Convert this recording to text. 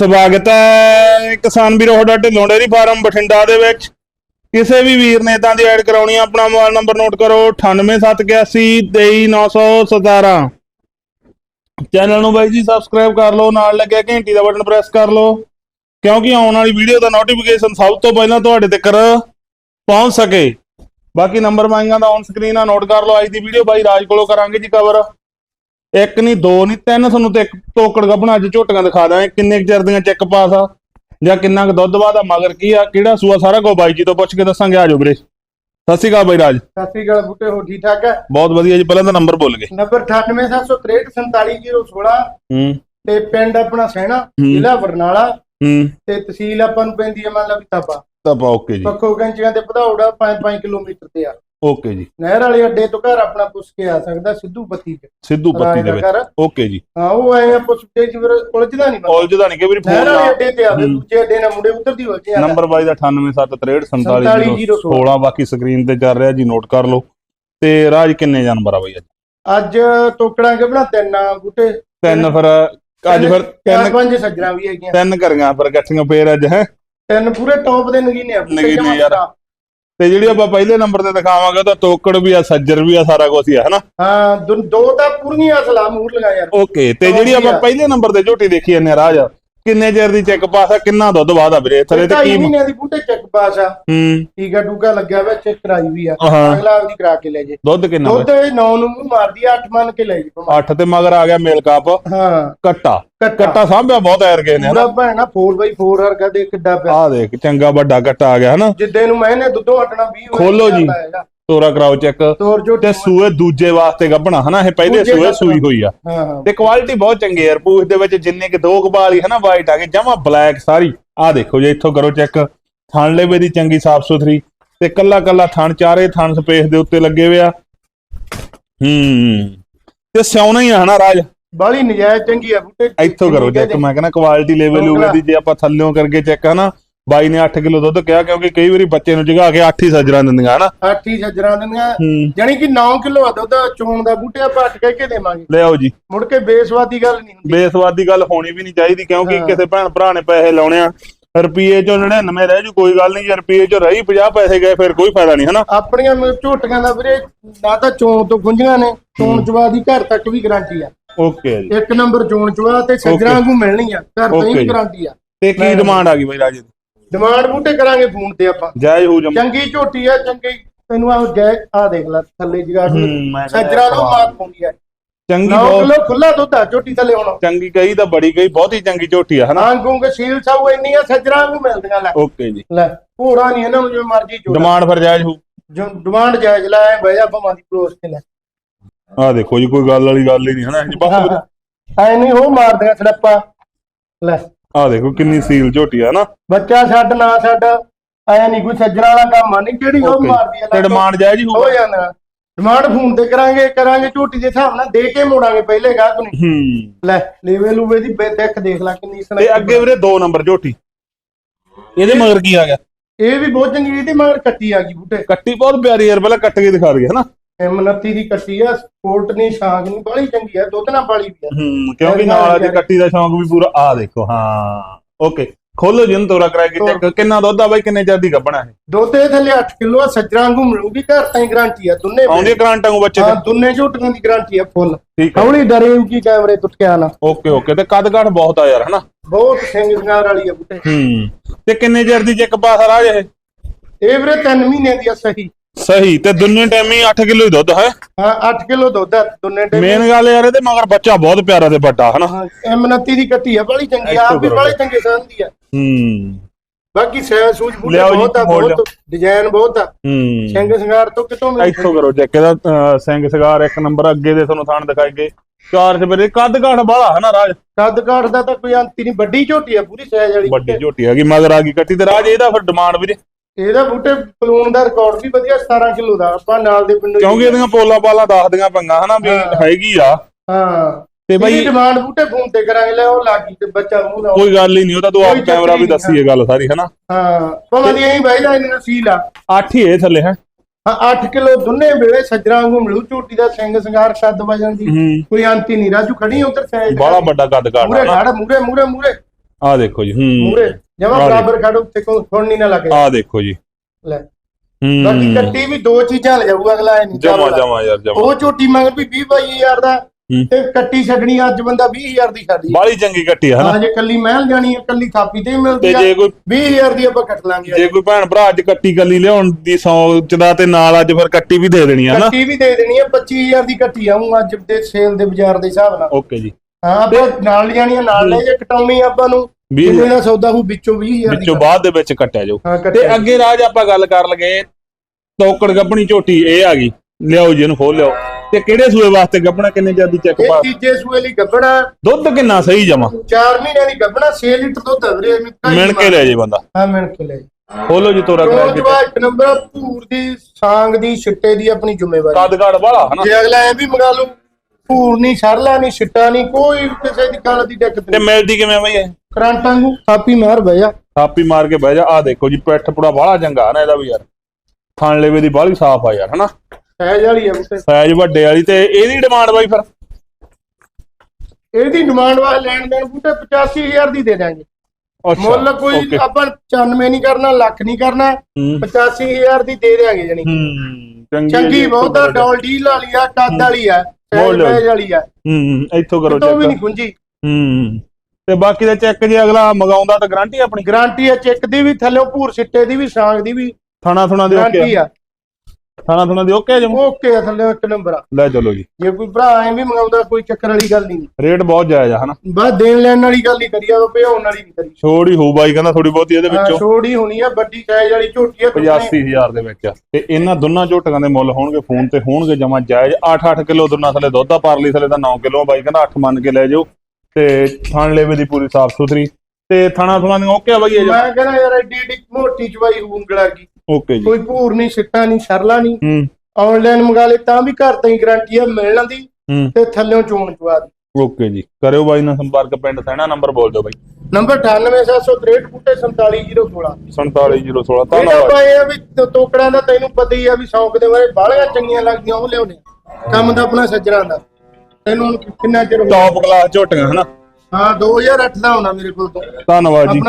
ਸਵਾਗਤ ਹੈ ਕਿਸਾਨ ਵੀਰੋ, ਤੁਹਾਡਾ ਢਿੱਲੋਂ ਡੇਅਰੀ ਫਾਰਮ ਬਠਿੰਡਾ ਦੇ ਵਿੱਚ। ਕਿਸੇ ਵੀ ਵੀਰ ਨੇ ਇਦਾਂ ਦੀ ਐਡ ਕਰਾਉਣੀ ਆ, ਆਪਣਾ ਮੋਬਾਈਲ ਨੰਬਰ ਨੋਟ ਕਰੋ 9871823917 ਚੈਨਲ ਨੂੰ ਬਾਈ ਜੀ ਸਬਸਕ੍ਰਾਈਬ ਕਰ ਲਓ, ਨਾਲ ਲੱਗਿਆ ਘੰਟੀ ਦਾ ਬਟਨ ਪ੍ਰੈਸ ਕਰ ਲਓ, ਕਿਉਂਕਿ ਆਉਣ ਵਾਲੀ ਵੀਡੀਓ ਦਾ ਨੋਟੀਫਿਕੇਸ਼ਨ ਸਭ ਤੋਂ ਪਹਿਲਾਂ ਤੁਹਾਡੇ ਤੱਕ ਪਹੁੰਚ ਸਕੇ। ਬਾਕੀ ਨੰਬਰ ਮੰਗਾਂ ਦਾ ਔਨ ਸਕਰੀਨ ਆ, ਨੋਟ ਕਰ ਲਓ, ਅੱਜ ਦੀ ਵੀਡੀਓ ਬਾਈ ਰਾਜ ਕੋਲੋਂ ਕਰਾਂਗੇ ਜੀ ਕਵਰ ਇੱਕ ਨਹੀਂ ਦੋ ਨਹੀਂ ਤਿੰਨ ਤੁਹਾਨੂੰ ਤੇ ਇੱਕ ਤੋਕੜ ਗੱਭਣਾ ਅੱਜ ਝੋਟੀਆਂ ਦਿਖਾ ਦਾਂਗੇ ਕਿੰਨੇ ਕੁ ਚਿਰ ਦੀਆਂ ਚੈੱਕ ਪਾਸ ਆ? ਜਾਂ ਕਿੰਨਾ ਕੁ ਦੁੱਧ ਆ ਮਗਰ ਕੀ ਆ? ਕਿਹੜਾ ਸੂਆ? ਸਾਰਾ ਕੁਝ ਬਾਈ ਜੀ ਤੋਂ ਪੁੱਛ ਕੇ ਦੱਸਾਂਗੇ। ਆਜੋ ਵੀਰੇ। ਸਤਿ ਸ਼੍ਰੀ ਅਕਾਲ ਬਾਈ ਰਾਜ। ਸਤਿ ਸ੍ਰੀ ਅਕਾਲ ਬੁੱਟੇ ਹੋ ਠੀਕ ਠਾਕ ਹੈ ਬਹੁਤ ਵਧੀਆ ਜੀ। ਪਹਿਲਾਂ ਤਾਂ ਨੰਬਰ ਬੋਲ ਗਏ। ਨੰਬਰ 9876347016 ਹੂੰ। ਤੇ ਪਿੰਡ ਆਪਣਾ ਸਹਿਣਾ। ਜ਼ਿਲ੍ਹਾ ਬਰਨਾਲਾ। ਹੂੰ। ਤੇ ਤਹਿਸੀਲ ਆਪਾਂ ਨੂੰ ਪੈਂਦੀ ਹੈ ਮੰਨ ਲਾ ਵੀ ਤਾਬਾ ਤਾਂ ਬਾ ਓਕੇ ਜੀ। ਪੱਖੋ ਗੰਜੀਆਂ ਤੇ ਵਧਾਉੜਾ 5-5 ਕਿਲੋਮੀਟਰ ਤੇ ਆ। ਓਕੇ ਜੀ। ਨਹਿਰ ਵਾਲੇ ਅੱਡੇ ਤੋਂ ਘਰ ਆਪਣਾ ਪੁੱਛ ਕੇ ਆ ਸਕਦਾ ਸਿੱਧੂ ਬੱਤੀ ਤੇ। ਸਿੱਧੂ ਪੱਤੀ ਦੇ ਵਿੱਚ। ਓਕੇ ਜੀ। ਹਾਂ ਉਹ ਐ ਪੁੱਛ ਕੇ ਜਿਵੇਂ ਉਲਝਦਾ ਨਹੀਂ ਬੰਦਾ। ਕਾਲਜ ਦਾ ਨਹੀਂ ਕਿ ਨਹਿਰ ਫੋਨ ਵਾਲੇ ਅੱਡੇ ਤੇ ਆਵੇ। ਦੂਜੇ ਅੱਡੇ ਨਾਲ ਮੁੰਡੇ ਉਧਰ ਦੀ ਉਲਝੇ ਆ। ਨੰਬਰ ਬਾਈ ਦਾ 9873474016 ਬਾਕੀ ਸਕਰੀਨ ਤੇ ਚੱਲ ਰਿਹਾ ਜੀ ਨੋਟ ਕਰ ਲਓ। ਤੇ ਰਾਜ ਕਿੰਨੇ ਜਾਨਵਰ ਆ ਬਾਈ ਅੱਜ? ਅੱਜ ਟੋਕੜਾਂ ਕੇ ਬਣਾ ਤਿੰਨ ਆ ਬੁੱਟੇ। ਤਿੰਨ ਫਿਰ ਅੱਜ ਫਿਰ ਤਿੰਨ ਪੰਜ ਸੱਜਣਾ ਵੀ ਹੈਗੀਆਂ। ਤਿੰਨ ਕਰੀਆਂ ਫਿਰ ਇਕੱਠੀਆਂ ਫੇਰ ਅੱਜ ਹੈ? ਤਿੰਨ ਪੂਰੇ ਟੌਪ ਦੇ ਨਗੀਨੇ ਆ ਨਗੀਨੇ ਯਾਰ। ਤੇ ਜਿਹੜੀ ਆਪਾਂ ਪਹਿਲੇ ਨੰਬਰ ਤੇ ਦਿਖਾਵਾਂਗੇ ਤਾਂ ਤੋਕੜ ਵੀ ਆ ਸੱਜਰ ਵੀ ਆ ਸਾਰਾ ਕੁਝ ਹੀ ਆ ਹਨਾ? ਹਾਂ ਦੋ ਤਾਂ ਪੂਰੀਆਂ ਅਸਲਾ ਮੂਰ ਲਗਾ ਯਾਰ। ਓਕੇ ਤੇ ਜਿਹੜੀ ਆਪਾਂ। ਪਹਿਲੇ ਨੰਬਰ ਤੇ ਝੋਟੀ ਦੇਖੀ ਜਾਂਦੇ ਆ ਰਾਜ। ਕਿੰਨੇ ਚਿਰ ਦੀ ਚੈੱਕ ਪਾਸ ਆ? ਕਿੰਨਾ ਦੁੱਧ ਆ ਵੀਰੇ? ਥਲੇ ਤੇ ਕੀ ਮਹੀਨਿਆਂ ਦੀ ਬੂਟੇ ਚੱਕ ਪਾਸ ਆ। ਹੂੰ। ਟੀਕਾ ਟੂਕਾ ਲੱਗਿਆ ਚੈੱਕ ਕਰਾਈ ਵੀ ਆ। ਹਾਂ। ਅਗਲਾ ਆਪਦੀ ਕਰਾ ਕੇ ਲੈ ਜੇ। ਦੁੱਧ ਕਿੰਨਾ ਦੁੱਧ ਇਹ 9 ਨੂੰ ਮੂੰਹ ਮਾਰਦੀ ਆ 8 ਮੰਨ ਕੇ ਲੈ ਜੀ ਭਾਵੇਂ। 8 ਤੇ ਮਗਰ ਆ ਗਿਆ ਮੇਲ ਕੱਪ। ਹਾਂ। ਕੱਟਾ। ਕੱਟਾ। ਕੱਟਾ ਸਾਂਭਿਆ ਬਹੁਤ ਐਰ ਗਏ ਨੇ ਪੂਰਾ ਹਨਾ ਭੈਣਾ 4x4 ਵਰਗਾ ਦੇ ਕਿੱਡਾ ਪਿਆ। ਆ ਦੇਖ ਚੰਗਾ ਵੱਡਾ ਕੱਟਾ ਆ ਗਿਆ ਹਨਾ? ਜਿੱਦੇ ਨੂੰ ਮੈਨੇ ਦੁੱਧੋਂ ਹਟਣਾ 20 ਖੋਲੋ ਜੀ। ਤੋਰਾ ਕਰਾਓ ਚੈੱਕ ਤੋਰ ਜੋ ਤੇ ਸੂਏ ਦੂਜੇ ਵਾਸਤੇ ਗੱਭਣਾ ਹਨਾ? ਇਹ ਪਹਿਲੇ ਦੂਜੇ ਸੂਏ। ਸੂਈ ਹੋਈ ਆ। ਹਾਂ ਹਾਂ। ਤੇ ਕੁਆਲਿਟੀ ਬਹੁਤ ਚੰਗੀ ਹੈ ਪੂਛ ਦੇ ਵਿੱਚ ਜਿੰਨੇ ਕਿ ਦੋ ਕਬਾਲ ਹੀ ਹਨਾ ਵਾਈਟ ਆ ਗਏ ਜਮਾ ਬਲੈਕ ਸਾਰੀ। ਆ ਦੇਖੋ ਜੀ ਇੱਥੋਂ ਕਰੋ ਚੈੱਕ ਥਣ ਲੇਵੇ ਦੀ ਚੰਗੀ ਸਾਫ਼ ਸੁਥਰੀ। ਤੇ ਕੱਲਾ ਕੱਲਾ ਥਣ ਚਾਰੇ ਥਣ ਸਪੇਸ ਦੇ ਉੱਤੇ ਲੱਗੇ ਹੋਏ ਆ। ਹੂੰ। ਤੇ ਸਿਉਣਾ ਹੀ ਆ ਹਨਾ ਰਾਜ। ਬਾਲੀ ਨਜਾਇਜ਼ ਚੰਗੀ ਆ ਬੂਟੇ। ਇੱਥੋਂ ਕਰੋ ਚੈੱਕ ਮੈਂ ਕਹਿੰਦਾ ਕੁਆਲਿਟੀ ਲੈਵਲ ਹੋਵੇ ਦੀ ਜੇ ਆਪਾਂ ਥੱਲਿਓਂ ਕਰਕੇ ਚੈੱਕ ਹਨਾ। ਬਾਈ ਨੇ 8 ਕਿਲੋ ਦੁੱਧ ਕਿਹਾ ਕਿਉਂਕਿ ਕਈ ਵਾਰੀ ਬੱਚੇ ਨੂੰ ਜਗਾ ਕੇ 8 ਹੀ ਸਜਰਾਂ ਦਿੰਦੀਆਂ ਹਨਾ? ਆਠੀ ਸੱਜਰਾਂ ਦਿੰਦੀਆਂ। ਹੂੰ। ਕਿ 9 ਕਿਲੋ ਆ ਦੁੱਧ ਚੋਣ ਦਾ ਬੂਟੇ ਆਪਾਂ ਕਹਿ ਕੇ ਦੇਵਾਂਗੇ। ਲੈ ਆਓ ਜੀ। ਮੁੜ ਕੇ ਬੇਸਵਾਦੀ ਗੱਲ ਨਹੀਂ ਹੁੰਦੀ। ਬੇਸਵਾਦ ਗੱਲ ਹੋਣੀ ਵੀ ਨਹੀਂ ਚਾਹੀਦੀ ਕਿਉਂਕਿ। ਕਿਸੇ ਭੈਣ ਭਰਾ ਨੇ ਪੈਸੇ ਲਾਉਣੇ ਆ ਰੁਪਏ ਚੋਂ 99 ਰਹਿ ਜੂ ਕੋਈ ਗੱਲ ਨਹੀਂ ਜੇ ਰੁਪਏ ਚੋਂ ਰਹੀ 50 ਪੈਸੇ ਗਏ ਫਿਰ ਕੋਈ ਫਾਇਦਾ ਨਹੀਂ ਹਨਾ? ਆਪਣੀਆਂ ਮ- ਝੋਟੀਆਂ ਦਾ ਵੀਰੇ ਨਾ ਤਾਂ ਚੋਣ ਤੋਂ ਖੁੰਝੀਆਂ ਨੇ ਚੋਣ ਚਵਾ ਦੀ ਘਰ ਤੱਕ ਵੀ ਗਾਰੰਟੀ ਆ। ਓਕੇ ਜੀ। ਇੱਕ ਨੰਬਰ ਚੋਣ ਚਵਾ ਤੇ ਸੱਜਰਾਂ ਵਾਂਗੂ ਮਿਲਣੀ ਆ ਘਰ ਤੋਂ Okay ਹੀ ਜੀ। ਗਾਰੰਟੀ ਆ। ਤੇ ਕੀ ਡਿਮਾਂਡ ਆ ਗਈ ਬਾਈ ਰਾਜੇ ਦੀ? ਡਿਮਾਂਡ ਬੂਟੇ ਕਰਾਂਗੇ ਫੋਨ ਤੇ ਆਪਾਂ। ਜਾਇਜ਼ ਹੋ ਜਮ ਚੰਗੀ ਝੋਟੀ ਆ ਚੰਗੀ। ਤੈਨੂੰ ਆ ਜੈ ਆ ਦੇਖ ਲੈ ਥੱਲੇ ਜਗਾ ਹੂੰ, ਮੈਂ ਸੱਜਰਾਂ ਨੂੰ ਮਾਰ ਪਾਉਂਦੀ ਆ। ਚੰਗੀ 9 ਬਹੁਤ। ਕਿਲੋ ਖੁੱਲਾ ਦੁੱਧ ਆ ਝੋਟੀ ਥੱਲੇ ਹੁਣ। ਚੰਗੀ ਕਹੀ ਤਾਂ ਬੜੀ ਕਹੀ ਬਹੁਤੀ ਚੰਗੀ ਝੋਟੀ ਆ ਹਨਾ? ਆਂਗੂੰਗ ਸੀਲ ਸਭ ਇੰਨੀਆਂ ਸੱਜਰਾਂ ਨੂੰ ਮਿਲਦੀਆਂ ਲੈ। ਓਕੇ ਜੀ। ਲੈ ਘੋੜਾ ਨਹੀਂ ਇਹਨਾਂ ਨੂੰ ਜਿਵੇਂ ਮਰਜ਼ੀ ਚੋੜਾ ਡਿਮਾਂਡ ਫਿਰ ਜਾਇਜ਼ ਹੋ ਜੋ ਡਿਮਾਂਡ ਜਾਇਜ਼ ਲੈ ਬਹਿ ਜਾ ਭਵਾਂ ਦੀ ਕਲੋਸ ਤੇ ਲੈ। ਆ ਦੇਖੋ ਜੀ ਕੋਈ ਗੱਲ ਵਾਲੀ ਗੱਲ ਹੀ ਨਹੀਂ ਹਨਾ? ਜੀ ਬਸ ਐ ਨਹੀਂ ਉਹ ਮਾਰਦੇ ਸੜੱਪਾ। ਲੈ। ਆ ਦੇਖੋ ਕਿੰਨੀ ਸੀਲ ਝੋਟੀ ਆ ਨਾ। ਬੱਚਾ ਛੱਡ ਨਾ ਛੱਡ ਐ ਨਹੀਂ ਕੋਈ ਸੱਜਣਾ ਵਾਲਾ ਕੰਮ ਆ ਨਹੀਂ ਕਿਹੜੀ ਉਹ. ਮਾਰਦੀ ਆ ਤੇ ਡਿਮਾਂਡ ਜਾਇਜ਼ ਹੀ ਹੋ ਹੋਊਗਾ ਜਾਂਦਾ। ਡਿਮਾਂਡ ਫੋਨ ਤੇ ਕਰਾਂਗੇ ਕਰਾਂਗੇ ਝੋਟੀ ਦੇ ਹਿਸਾਬ ਨਾਲ ਦੇ ਕੇ ਮੋੜਾਂਗੇ ਪਹਿਲੇ ਗਾਹਕ ਨੂੰ। ਹੂੰ। ਲੈ ਲੇਵੇ ਲੂਵੇ ਦੀ ਬੇ- ਦੇਖ ਦੇਖ ਲੈ ਕਿੰਨੀ ਸਣਾ ਤੇ ਅੱਗੇ ਵੀਰੇ 2 ਨੰਬਰ ਝੋਟੀ। ਇਹਦੇ ਮਗਰ ਕੀ ਆ ਗਿਆ? ਇਹ ਵੀ ਬਹੁਤ ਚੰਗੀ ਇਹਦੀ ਮਗਰ ਕੱਟੀ ਆ ਗਈ ਬੂਟੇ। ਕੱਟੀ ਬਹੁਤ ਪਿਆਰੀ ਯਾਰ ਪਹਿਲਾਂ ਕੱਟ ਕੇ ਦਿਖਾ ਰਹੀ ਹੈ ਨਾ M29 ਦੀ ਕੱਟੀ ਆ ਸਪੋਰਟ ਨਹੀਂ ਸ਼ਾਂਕ ਨਹੀਂ ਬੜੀ ਚੰਗੀ ਆ ਦੁੱਧ ਨਾਲ ਪਾਲੀ ਵੀ ਆ। ਹੂੰ ਕਿਉਂਕਿ ਨਾਲ ਅੱਜ ਕੱਟੀ ਦਾ ਸ਼ੌਂਕ ਵੀ ਪੂਰਾ ਆ ਦੇਖੋ ਹਾਂ ਓਕੇ ਖੋਲੋ ਜਿੰਨ ਤੋਰਾ ਕਰਾ ਕੇ ਚੈੱਕ ਕਿੰਨਾ ਦੁੱਧ ਆ ਬਾਈ ਕਿੰਨੇ ਚਿਰ ਦੀ ਗੱਬਣਾ ਹੈ ਦੁੱਧ ਥੱਲੇ 8 ਕਿਲੋ ਆ ਸੱਜਰਾਂ ਵਾਂਗੂ ਮਿਲੂਗੀ ਘਰ ਤਾਂ ਗਾਰੰਟੀ ਆ ਦੁੰਨੇ ਆਉਂਦੀ ਗਰੰਟਾਂ ਨੂੰ ਬੱਚੇ ਹਾਂ ਦੁੰਨੇ ਝੋਟੀਆਂ ਦੀ ਗਾਰੰਟੀ ਆ ਫੁੱਲ ਹੌਲੀ ਡਰੇ ਕੀ ਕੈਮਰੇ ਟੁੱਟਿਆ ਨਾ। ਓਕੇ ਓਕੇ ਤੇ ਕੱਦ ਕਾਠ ਬਹੁਤ ਆ ਯਾਰ ਹਨਾ? ਬਹੁਤ ਸਿੰਘ ਸਿੰਘਾਰ ਵਾਲੀ ਆ ਬੂਟੇ। ਹੂੰ ਤੇ ਕਿੰਨੇ ਚਿਰ ਦੀ ਚੈੱਕ ਪਾਸ ਆ ਰਾਜ ਇਹ? ਇਹ ਵੀਰੇ 3 ਮਹੀਨੇ ਦੀ ਆ ਸਹੀ। ਸਹੀ ਤੇ ਦੁੰਨੇ ਟਾਈਮ ਹੀ 8 ਕਿਲੋ ਹੀ ਦੁੱਧ ਹੈ। ਹਾਂ 8 ਕਿਲੋ ਦੁੱਧ ਆ ਦੁੰਨੇ ਟਾਈਮ ਮੇਨ ਗੱਲ ਯਾਰ ਇਹਦੇ ਮਗਰ ਬੱਚਾ ਬਹੁਤ ਪਿਆਰਾ ਤੇ ਵੱਡਾ ਹਨਾ? ਹਾਂ M29 ਦੀ ਕੱਟੀ ਆ ਬੜੀ ਚੰਗੀ ਆ ਵੀ ਬੜੀ ਚੰਗੀ ਸੰਦੀ ਆ ਹੂੰ। ਬਾਕੀ ਸਹਿ ਸੂਝ ਲਿਆਓ ਜੀ, ਬਹੁਤ ਆ ਮੋੜ ਬਹੁਤ ਡਿਜ਼ਾਈਨ ਬਹੁਤ ਆ। ਹੂੰ। ਸਿੰਘ ਸਿੰਘਾਰ ਤੋਂ ਕਿਤੋਂ ਮਿਲ ਇੱਥੋਂ ਕਰੋ ਚੈੱਕ ਇਹਦਾ ਅਹ, ਸਿੰਘ ਸਗਾਰ ਇੱਕ ਨੰਬਰ ਅੱਗੇ ਦੇ ਤੁਹਾਨੂੰ ਥਾਣ ਦਿਖਾਈ ਗਏ ਚਾਰ ਚਬਰੇ ਕੱਦ ਕਾਠ ਬਾਲਾ ਹਨਾ ਰਾਜ? ਕੱਦ ਕਾਠ ਦਾ ਤਾਂ ਕੋਈ ਅੰਤ ਹੀ ਨਹੀਂ ਵੱਡੀ ਝੋਟੀ ਆ ਪੂਰੀ ਸਾਈਜ਼ ਵਾਲੀ। ਵੱਡੀ ਝੋਟੀ ਹੈਗੀ ਮਗਰ ਆ ਗਈ ਕੱਟੀ ਤੇ ਰਾਜ ਇਹਦਾ ਫਿਰ ਡਿਮਾਂਡ ਵੀਰੇ। ਇਹਦਾ ਬੂਟੇ ਪਲੂਨ ਦਾ ਰਿਕਾਰਡ ਵੀ ਵਧੀਆ 17 ਕਿਲੋ ਦਾ। ਆਪਾਂ ਨਾਲ ਦੇ ਪਿੰਡੋਂ ਕਿਉਂਕਿ ਇਹਦੀਆਂ ਪੋਲਾ ਪਾਲਾ ਦੱਸਦੀਆਂ ਪੰਗਾ ਹਨਾ ਵੀ ਹਾਂ। ਹੈਗੀ ਆ। ਹਾਂ। ਤੇ ਬਈ ਬਈ ਡਿਮਾਂਡ ਬੂਟੇ ਫੋਨ ਤੇ ਕਰਾਂਗੇ ਲੈ ਉਹ ਲੱਗੀ ਤੇ ਬੱਚਾ ਮੂੰਹ ਨਾਲ ਕੋਈ ਗੱਲ ਹੀ ਨਹੀਂ ਉਹ ਤਾਂ ਤੂੰ ਕੋਈ ਆਪ ਕੈਮਰਾ ਵੀ ਹੀ ਦੱਸੀ ਇਹ ਗੱਲ ਸਾਰੀ ਹਨਾ। ਹਾਂ ਭਾਵੇਂ ਦੀ ਐਂ ਬਹਿ ਜਾ ਇਹਨਾਂ ਸੀਲ ਆ। ਅੱਠ ਹੀ ਇਹ ਥੱਲੇ ਹੈ। ਹਾਂ 8 ਕਿਲੋ ਦੁੰਨੇ ਵੇਲੇ ਸੱਜਰਾਂ ਵਾਂਗੂ ਮਿਲੂ ਝੋਟੀ ਦਾ ਸਿੰਘ ਸਿੰਗਾਰ ਛੱਦ ਵਜਣ ਦੀ। ਹੂੰ। ਕੋਈ ਅੰਤ ਹੀ ਨਹੀਂ ਰਾਜੂ ਖੜੀ ਉਧਰ ਸਾਈਜ਼ ਬੜਾ ਵੱਡਾ ਕੱਦ ਖੜ ਮੂਰੇ ਮੂਰੇ ਮੂਰੇ ਆ ਦੇਖੋ ਜੀ ਹੂੰ। ਮੂਰੇ ਜਮਾ ਬਰਾਬਰ ਖੜ ਉੱਤੇ ਕੋਈ ਥੋੜ ਨਹੀਂ ਨਾ ਲੱਗੇ। ਆ ਦੇਖੋ ਜੀ। ਲੈ। ਬਾਕੀ ਹੂੰ ਕੱਟੀ ਵੀ ਦੋ ਚੀਜ਼ਾਂ ਲੈ ਜਾਊਗਾ ਅਗਲਾ ਇਹ ਨਹੀਂ ਜਮਾ ਜਮਾ ਯਾਰ ਜਮਾ। ਉਹ ਝੋਟੀ ਮੰਗ ਵੀ 20 22000 ਦਾ ਹੂੰ। ਤੇ ਕੱਟੀ ਛੱਡਣੀ ਅੱਜ ਬੰਦਾ 20000 ਦੀ ਛੱਡੀ ਬਾਲੀ ਚੰਗੀ ਕੱਟੀ ਹੈ ਹਾਂ ਜੇ ਕੱਲੀ ਮਹਿਲ ਜਾਣੀ ਹੈ ਕੱਲੀ ਥਾਪੀ ਤੇ ਹੀ ਤੇ ਮਿਲਦੀ ਆ। ਜੇ ਕੋਈ 20000 ਦੀ ਆਪਾਂ ਕੱਟ ਲਾਂਗੇ। ਜੇ ਕੋਈ ਭੈਣ ਭਰਾ ਅੱਜ ਕੱਟੀ ਕੱਲੀ ਲਿਆਉਣ ਦੀ ਸੌਚ ਦਾ ਤੇ ਨਾਲ ਅੱਜ ਫਿਰ ਕੱਟੀ ਵੀ ਦੇ ਦੇਣੀ ਹੈ ਨਾ ਕੱਟੀ ਵੀ ਦੇ ਦੇਣੀ ਹੈ 25000 ਦੀ ਕੱਟੀ ਆਉਂ ਅੱਜ ਦੇ ਸੇਲ ਦੇ ਬਾਜ਼ਾਰ ਦੇ ਹਿਸਾਬ ਨਾਲ। ਓਕੇ ਜੀ। ਆਪਾਂ ਨਾਲ ਜਾਣੀ ਆ ਨਾਲ ਲੈ ਜੇ ਕਟਾਉਣੀ ਆਪਾਂ ਨੂੰ। ਵੀਹ ਜਿੰਨੇ ਦਾ ਸੌਦਾ ਹੋ ਵਿੱਚੋਂ 20000 ਦੀ ਵਿੱਚੋਂ ਬਾਅਦ ਦੇ ਵਿੱਚ ਕੱਟਿਆ ਜਾਊ। ਹਾਂ ਤੇ ਅੱਗੇ ਰਾਜ ਆਪਾਂ ਗੱਲ ਕਰ ਲਗੇ ਤੋਕੜ ਗੱਬਣੀ ਝੋਟੀ ਇਹ ਆ ਗਈ। ਲਿਆਓ ਜੀ ਇਹਨੂੰ ਖੋਲ ਲਿਆਓ। ਤੇ ਕਿਹੜੇ ਸੂਏ ਵਾਸਤੇ ਗੱਬਣਾ ਕਿੰਨੇ ਚਿਰ ਦੀ ਚੈੱਕ ਇਹ ਪਾ ਤੀਜੇ ਸੂਏ ਲਈ ਗੱਬਣਾ ਦੁੱਧ ਕਿੰਨਾ ਸਹੀ ਜਮਾ? 4 ਮਹੀਨਿਆਂ ਦੀ ਗੱਬਣਾ 6 ਲੀਟਰ ਦੁੱਧ ਹੈ ਵੀਰੇ ਇਹਨੂੰ ਢਾਈ ਮਿਣ ਕੇ ਲੈ ਜੇ ਬੰਦਾ। ਹਾਂ ਮਿਣ ਕੇ ਲੈ ਖੋਲੋ ਜੀ ਤੋਰਾ ਕਰਾ ਕੇ। ਇੱਕ ਨੰਬਰ ਭੂਰ ਦੀ ਸਾਂਗ ਦੀ ਛਿੱਟੇ ਦੀ ਆਪਣੀ ਜ਼ਿੰਮੇਵਾਰੀ। ਕਦਗੜ ਵਾਲਾ ਹਨਾ? ਜੇ ਅਗਲਾ ਇਹ ਵੀ ਮੰਗਾ ਲੂ ਭੂਰ ਨਹੀਂ ਸਰਲਾ ਨਹੀਂ ਛਿੱਟਾ ਨਹੀਂ ਕੋਈ ਕਿਸੇ ਦੀ ਗੱਲ ਦੀ ਦਿੱਕਤ ਤੇ ਨਹੀਂ ਮਿਲਦੀ ਕਿਵੇਂ ਬਈ ਇਹ? ਕਰੰਟ ਵਾਂਗੂ ਥਾਪੀ ਮਾਰ ਬਈਆ ਥਾਪੀ ਮਾਰ ਕੇ ਬਹਿ ਜਾ। ਆ ਦੇਖੋ ਜੀ ਪਿੱਠ ਪੁੜਾ ਬਾਹਲਾ ਚੰਗਾ ਨਾ ਇਹਦਾ ਵੀ ਯਾਰ। ਥਣ ਲੇਵੇ ਦੀ ਬਾਹਲੀ ਸਾਫ਼ ਆ ਯਾਰ ਹਨਾ? ਸਹਿਜ ਵਾਲੀ ਆ ਬੁੱਤੇ ਸਾਈਜ਼ ਵੱਡੇ ਵਾਲੀ ਤੇ ਇਹਦੀ ਡਿਮਾਂਡ ਬਾਈ ਫਿਰ? ਇਹਦੀ ਡਿਮਾਂਡ ਵਾ ਲੈਣ ਦੇਣ ਬੂਟੇ 85000 ਦੀ ਦੇ ਦਾਂਗੇ ਅੱਛਾ ਮੁੱਲ ਕੋਈ। ਆਪਾਂ 94 ਨਹੀਂ ਕਰਨਾ ਲੱਖ ਨਹੀਂ ਕਰਨਾ ਹੂੰ। 85000 ਦੀ ਦੇ ਦੇਾਂਗੇ ਜਣੀ। ਹੂੰ ਚੰਗੀ ਚੰਗੀ ਜੀ, ਬਹੁਤ ਆ ਡੋਲ ਡੀਲ ਵਾਲੀ ਆ ਕੱਦ ਵਾਲੀ ਆ। ਵਾਲੀ ਆ। ਹੂੰ ਇੱਥੋਂ ਕਰੋ ਤੋਂ ਵੀ ਨਹੀਂ ਚੈੱਕ ਗੁੰਜੀ ਹੂੰ। ਤੇ ਬਾਕੀ ਦਾ ਚੈੱਕ ਜੇ ਅਗਲਾ ਮਗਾਉਂਦਾ ਤਾਂ ਗਾਰੰਟੀ ਆਪਣੀ। ਗਾਰੰਟੀ ਆ ਚੈੱਕ ਦੀ ਵੀ ਥੱਲੇ ਭੂਰ ਸਿੱਟੇ ਦੀ ਵੀ ਸਾਂਗ ਦੀ ਵੀ। ਥਾਣਾ ਥੁਣਾ ਦੇ ਗਾਰੰਟੀ ਓਕੇ ਆ। ਥਾਣਾ ਥੁਣਾ ਦੇ ਓਕੇ ਜਮ? ਓਕੇ ਆ ਥੱਲੇ ਇੱਕ ਨੰਬਰ ਆ। ਲੈ ਚਲੋ ਜੀ। ਜੇ ਕੋਈ ਭਰਾ ਐ ਵੀ ਮੰਗਾਉਂਦਾ ਕੋਈ ਚੱਕਰ ਵਾਲੀ ਗੱਲ ਨਹੀਂ। ਰੇਟ ਬਹੁਤ ਜਾਇਜ਼ ਆ ਹਨਾ? ਬਸ ਦੇਣ ਲੈਣ ਵਾਲੀ ਗੱਲ ਹੀ ਕਰੀਆ ਵਾ ਭਿਆਉਣ ਵਾਲੀ ਨਹੀਂ ਕਰੀ ਛੋੜ ਹੀ ਹੋਊ ਬਾਈ ਕਹਿੰਦਾ ਥੋੜੀ ਬਹੁਤੀ ਇਹਦੇ ਵਿੱਚੋਂ। ਛੋੜ ਹੀ ਹੋਣੀ ਆ ਵੱਡੀ ਸਾਈਜ਼ ਵਾਲੀ ਝੋਟੀ ਆ 85000 ਦੇ ਵਿੱਚ ਤੇ ਇਹਨਾਂ ਦੋਨਾਂ ਝੋਟੀਆਂ ਦੇ ਮੁੱਲ ਹੋਣਗੇ ਫੋਨ ਤੇ ਹੋਣਗੇ ਜਮਾ ਜਾਇਜ਼। 8-8 ਕਿਲੋ ਦੋਨਾਂ ਥਲੇ ਦੁੱਧ ਆ ਪਰਲੀ ਥਲੇ ਤਾਂ 9 ਕਿਲੋ ਬਾਈ ਕਹਿੰਦਾ 8 ਮੰਨ ਕੇ ਲੈ ਜਾਓ। ਤੇ ਥਣ ਲੇਵੇ ਦੀ ਪੂਰੀ ਸਾਫ਼ ਸੁਥਰੀ। ਤੇ ਥਾਣਾ ਥੁਣਾ ਦੀ ਓਕੇ ਆ ਬਾਈ ਇਹ ਮੈਂ ਕਹਿੰਦਾ ਯਾਰ ਐਡੀ ਐਡੀ ਮੋਟੀ ਚਵਾਈ ਉਂਗਲਾ ਕੀ ਓਕੇ ਜੀ। ਕੋਈ ਭੂਰ ਨਹੀਂ ਸਿੱਟਾ ਨਹੀਂ ਸਰਲਾ ਨਹੀਂ। ਹੂੰ। ਆਨਲਾਈਨ ਮੰਗਾ ਲੇ ਤਾਂ ਵੀ ਘਰ ਤੋਂ ਹੀ ਗਾਰੰਟੀ ਆ ਮਿਲਣ ਦੀ ਤੇ ਥੱਲੇੋਂ ਚੋਣ ਚਵਾ ਦੀ। ਓਕੇ ਜੀ। ਕਰਿਓ ਬਾਈ ਨਾਲ ਸੰਪਰਕ ਪਿੰਡ ਸੈਣਾ ਨੰਬਰ ਬੋਲ ਦਿਓ ਬਾਈ। ਨੰਬਰ 98763 ਬੂਟੇ 47016 4716 ਇਹਦਾ ਧੰਨਵਾਦ। ਪਾਏ ਆ ਵੀ ਤੋਕੜਾਂ ਦਾ ਤੈਨੂੰ ਪਤਾ ਹੀ ਆ ਵੀ ਸ਼ੌਂਕ ਦੇ ਬਾਰੇ ਬਾਹਲੀਆਂ ਚੰਗੀਆਂ ਲੱਗਦੀਆਂ ਉਹ ਲਿਆਉਣੇ ਕੰਮ ਦਾ ਆਪਣਾ ਸੱਜਣਾ ਦਾ। ਤੈਨੂੰ ਕਿੰਨਾ ਚਿਰ ਟੌਪ ਕਲਾਸ ਝੋਟੀਆਂ ਹਨਾ? ਹਾਂ 2008 ਦਾ ਹੋਣਾ ਮੇਰੇ ਕੋਲ ਤੋਂ। ਧੰਨਵਾਦ ਜੀ।